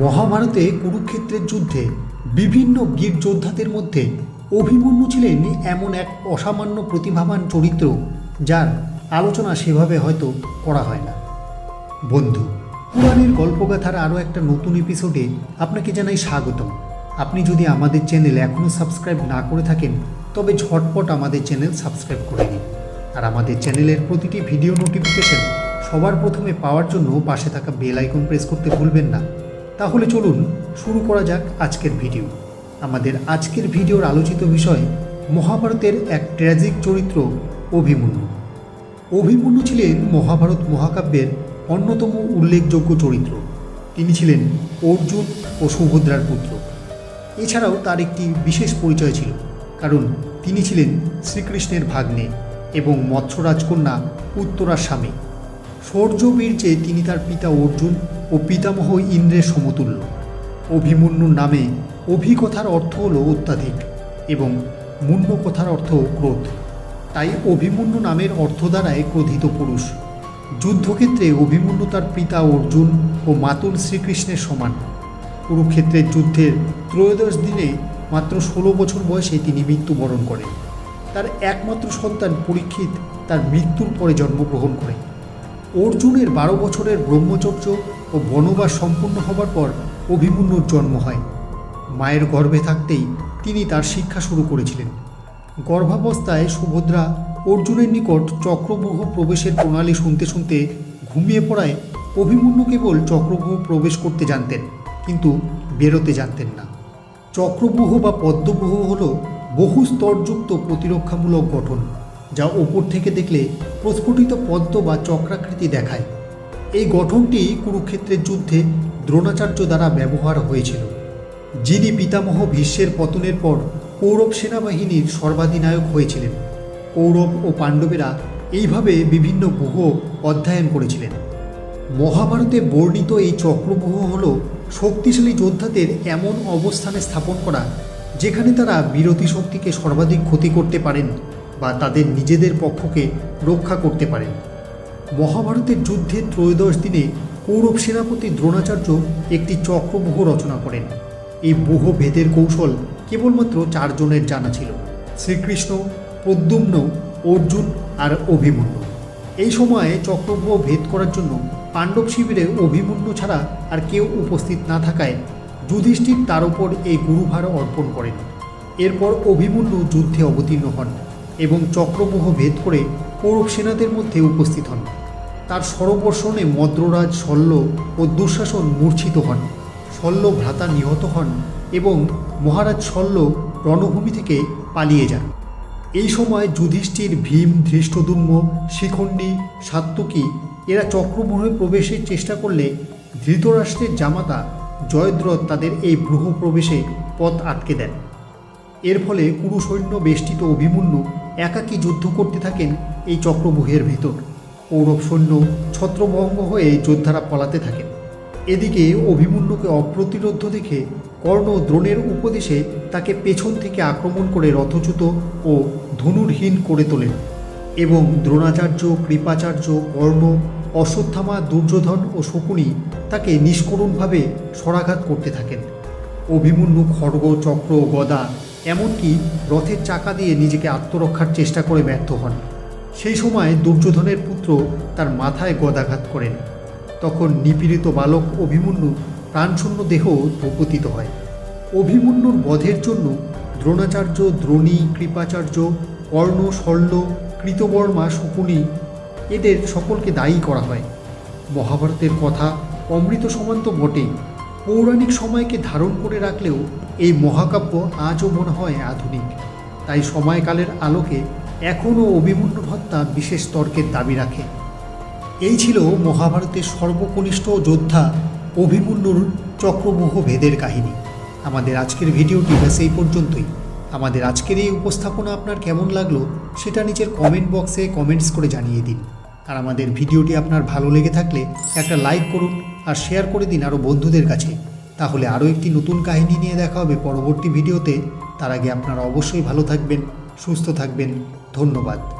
মহাভারতে কুরুক্ষেত্রের যুদ্ধে বিভিন্ন বীর যোদ্ধাদের মধ্যে অভিমন্যু ছিলেন এমন এক অসামান্য প্রতিভাবান চরিত্র যার আলোচনা সেভাবে হয়তো করা হয় না। বন্ধু, পুরাণের গল্পগাথার আরও একটা নতুন এপিসোডে আপনাকে জানাই স্বাগতম। আপনি যদি আমাদের চ্যানেল এখনও সাবস্ক্রাইব না করে থাকেন, তবে ঝটপট আমাদের চ্যানেল সাবস্ক্রাইব করে নিন। আর আমাদের চ্যানেলের প্রতিটি ভিডিও নোটিফিকেশন সবার প্রথমে পাওয়ার জন্য পাশে থাকা বেল আইকন প্রেস করতে ভুলবেন না। তাহলে চলুন শুরু করা যাক আজকের ভিডিও। আমাদের আজকের ভিডিওর আলোচিত বিষয় মহাভারতের এক ট্র্যাজিক চরিত্র, অভিমন্যু। অভিমন্যু ছিলেন মহাভারত মহাকাব্যের অন্যতম উল্লেখযোগ্য চরিত্র। তিনি ছিলেন অর্জুন ও সুভদ্রার পুত্র। এছাড়াও তার একটি বিশেষ পরিচয় ছিল, কারণ তিনি ছিলেন শ্রীকৃষ্ণের ভাগ্নে এবং মৎস্য রাজকন্যা উত্তরার স্বামী। শৌর্যবীর্যে তিনি তার পিতা অর্জুন ও পিতামহ ইন্দ্রের সমতুল্য। অভিমন্যুর নামে অভিকথার অর্থ হল অত্যাধিক এবং মুন্য কথার অর্থ ক্রোধ। তাই অভিমন্যু নামের অর্থ দ্বারায় ক্রোধিত পুরুষ। যুদ্ধক্ষেত্রে অভিমন্যু তার পিতা অর্জুন ও মাতুল শ্রীকৃষ্ণের সমান। কুরুক্ষেত্রের যুদ্ধের ত্রয়োদশ দিনে মাত্র ষোলো বছর বয়সে তিনি মৃত্যুবরণ করেন। তার একমাত্র সন্তান পরীক্ষিত তার মৃত্যুর পরে জন্মগ্রহণ করেন। অর্জুনের বারো বছরের ব্রহ্মচর্য ও বনবাস সম্পূর্ণ হবার পর অভিমন্যুর জন্ম হয়। মায়ের গর্ভে থাকতেই তিনি তার শিক্ষা শুরু করেছিলেন। গর্ভাবস্থায় সুভদ্রা অর্জুনের নিকট চক্রব্যূহ প্রবেশের প্রণালী শুনতে শুনতে ঘুমিয়ে পড়ায় অভিমন্যু কেবল চক্রব্যূহ প্রবেশ করতে জানতেন, কিন্তু বেরোতে জানতেন না। চক্রব্যূহ বা পদ্মব্যূহ হল বহু স্তরযুক্ত প্রতিরক্ষামূলক গঠন। যা ওপর থেকে দেখলে প্রস্ফুটিত পদ্ম বা চক্রাকৃতি দেখায়। এই গঠনটি কুরুক্ষেত্রের যুদ্ধে দ্রোণাচার্য দ্বারা ব্যবহার হয়েছিল। যিনি পিতামহ ভীষ্মের পতনের পর কৌরব সেনাবাহিনীর সর্বাধিনায়ক হয়েছিলেন। কৌরব ও পাণ্ডবেরা এইভাবে বিভিন্ন ব্যূহ অধ্যয়ন করেছিলেন। মহাভারতে বর্ণিত এই চক্রব্যূহ হল শক্তিশালী যোদ্ধাদের এমন অবস্থানে স্থাপন করা, যেখানে তারা বিরতি শক্তিকে সর্বাধিক ক্ষতি করতে পারেন বা তাদের নিজেদের পক্ষকে রক্ষা করতে পারেন মহাভারতের যুদ্ধের ত্রয়োদশ দিনে কৌরব সেনাপতি দ্রোণাচার্য একটি চক্রব্যূহ রচনা করেন। এই ব্যূহ ভেদের কৌশল কেবলমাত্র চারজনের জানা ছিল। শ্রীকৃষ্ণ প্রদ্যুম্ন অর্জুন আর অভিমন্যু। এই সময়ে চক্রব্যূহ ভেদ করার জন্য পাণ্ডব শিবিরে অভিমন্যু ছাড়া আর কেউ উপস্থিত না থাকায় যুধিষ্ঠির তার উপর এই গুরুভার অর্পণ করেন। এরপর অভিমন্যু যুদ্ধে অবতীর্ণ হন। এবং চক্রব্যূহ ভেদ করে কৌরব সেনাদের মধ্যে উপস্থিত হন। তার সরবর্ষণে মদ্ররাজ শল্য ও দুঃশাসন মূর্ছিত হন। শল্য ভ্রাতা নিহত হন এবং মহারাজ শল্য রণভূমি থেকে পালিয়ে যান। এই সময় যুধিষ্ঠির ভীম, ধৃষ্টদুম্ন, শিখণ্ডী, সাত্তকী এরা চক্রব্যূহে প্রবেশের চেষ্টা করলে ধৃতরাষ্ট্রের জামাতা জয়দ্রথ তাদের এই প্রবেশে পথ আটকে দেন। এর ফলে কুরু সৈন্য বেষ্টিত অভিমন্যু একাকী যুদ্ধ করতে থাকেন এই চক্রব্যূহের ভেতর। কৌরব সৈন্য ছত্রভঙ্গ হয়ে যোদ্ধারা পালাতে থাকেন। এদিকে অভিমন্যুকে অপ্রতিরোধ দেখে কর্ণ দ্রোণের উপদেশে তাকে পেছন থেকে আক্রমণ করে রথচ্যুত ও ধনুর্হীন করে তোলেন এবং দ্রোণাচার্য, কৃপাচার্য, কর্ণ, অশ্বত্থামা, দুর্যোধন ও শকুনি তাকে নিষ্করুণভাবে সরাঘাত করতে থাকেন। অভিমন্যু খড়গ, চক্র, গদা এমনকি রথের চাকা দিয়ে নিজেকে আত্মরক্ষার চেষ্টা করে ব্যর্থ হন। সেই সময় দুর্যোধনের পুত্র তার মাথায় গদাঘাত করেন। তখন নিপীড়িত বালক অভিমন্যু প্রাণশূন্য দেহ ভূপতিত হয়। অভিমন্যুর বধের জন্য দ্রোণাচার্য, দ্রোণী, কৃপাচার্য, কর্ণ শল্য কৃতবর্মা, শকুনি এদের সকলকে দায়ী করা হয়। মহাভারতের কথা অমৃত সমান্ত বটেই। পৌরাণিক সময়কে ধারণ করে রাখলেও এই মহাকাব্য আজও মনে হয় আধুনিক। তাই সময়কালের আলোকে এখনও অভিমন্যুর হত্যা বিশেষ তর্কের দাবি রাখে। এই ছিল মহাভারতের সর্বকনিষ্ঠ যোদ্ধা অভিমন্যুর চক্রবহ ভেদের কাহিনী। আমাদের আজকের ভিডিওটি ব্যাস এই পর্যন্তই। আমাদের আজকের এই উপস্থাপনা আপনার কেমন লাগল সেটা নিচের কমেন্ট বক্সে কমেন্টস করে জানিয়ে দিন। আর আমাদের ভিডিওটি আপনার ভালো লেগে থাকলে একটা লাইক করুন আর শেয়ার করে দিন আরও বন্ধুদের কাছে। তাহলে আরও একটি নতুন কাহিনী নিয়ে দেখা হবে পরবর্তী ভিডিওতে। তার আগে আপনারা অবশ্যই ভালো থাকবেন, সুস্থ থাকবেন। ধন্যবাদ।